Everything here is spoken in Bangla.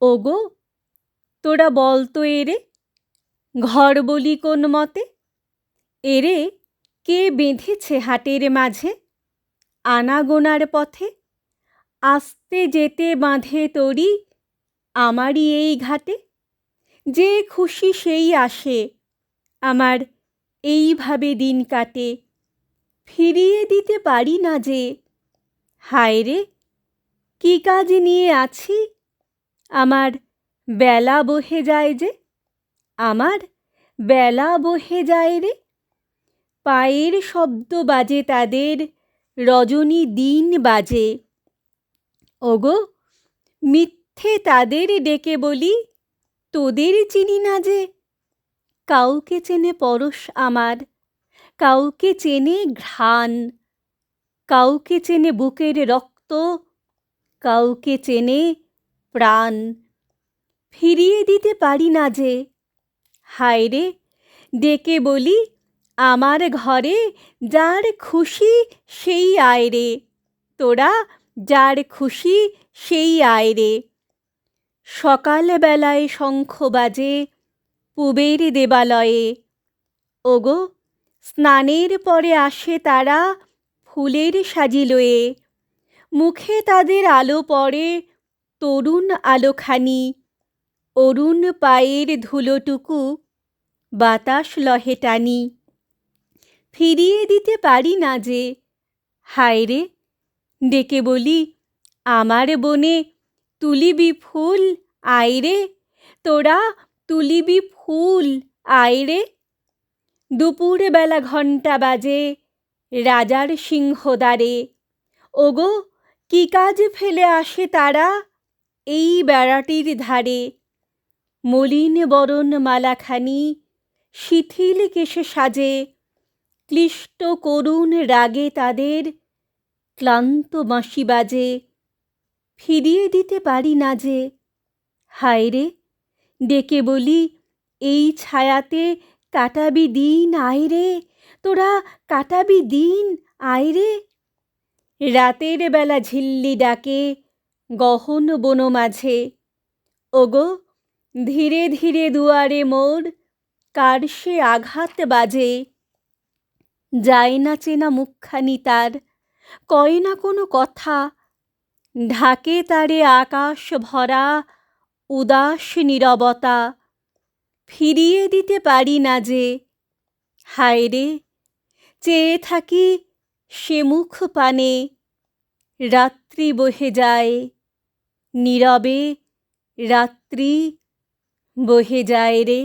ওগো, তোরা বল তো এরে, ঘর বলি কোন মতে? এরে, কে বেঁধেছে হাটের মাঝে? আনাগোনার পথে? আস্তে যেতে বাঁধে তরি আমারই এই ঘাটে? যে খুশি সেই আসে, আমার এইভাবে দিন কাটে। ফিরিয়ে দিতে পারি না যে হায় রে কী কাজ নিয়ে আছি? আমার বেলা বহে যায় যে, আমার বেলা বহে যায় রে। পায়ের শব্দ বাজে তাদের, রজনী দিন বাজে। ওগো, মিথ্যে তাদের ডেকে বলি, তোদের চিনি না যে। কাউকে চেনে পরশ আমার, কাউকে চেনে ঘ্রাণ, কাউকে চেনে বুকের রক্ত, কাউকে চেনে প্রাণ। ফিরিয়ে দিতে পারি না যে। হায় রে, ডেকে বলি, আমার ঘরে যার খুশি সেই আয় রে। তোরা যার খুশি সেই আয় রে। সকালবেলায় শঙ্খ বাজে পুবের দেবালয়ে। ওগো, স্নানের পরে আসে তারা ফুলের সাজিলয়ে। মুখে তাদের আলো পড়ে তরুণ আলোখানি। অরুণ পায়ের ধুলোটুকু বাতাস লহে টানি। ফিরিয়ে দিতে পারি না যে, হায় রে, ডেকে বলি, আমার বনে তুলিবি ফুল আয়রে তোরা তুলিবি ফুল আয়রে দুপুর বেলা ঘণ্টা বাজে, রাজার সিংহদ্বারে। ওগো, কি কাজ ফেলে আসে তারা? এই বেড়াটির ধারে মলিন বরণ মালাখানি শিথিল কেশে সাজে, ক্লিষ্ট করুণ রাগে তাদের ক্লান্ত বাঁশি বাজে। ফিরিয়ে দিতে পারি না যে, হায় রে, ডেকে বলি, এই ছায়াতে কাটাবি দিন, আয় রে, তোরা কাটাবি দিন, আয় রে। রাতের বেলা ঝিল্লি ডাকে গহন বন মাঝে। ওগো, ধীরে ধীরে দুয়ারে মোর, কার সে আঘাত বাজে? যায় না চেনা মুখখানি তার, কয় না কোনো কথা। ঢাকে তারে আকাশ ভরা, উদাস নীরবতা। ফিরিয়ে দিতে পারি না যে, হায় রে, চেয়ে থাকি সে মুখ পানে। রাত্রি বহে যায়। নীরবে রাত্রি বহে যায় রে।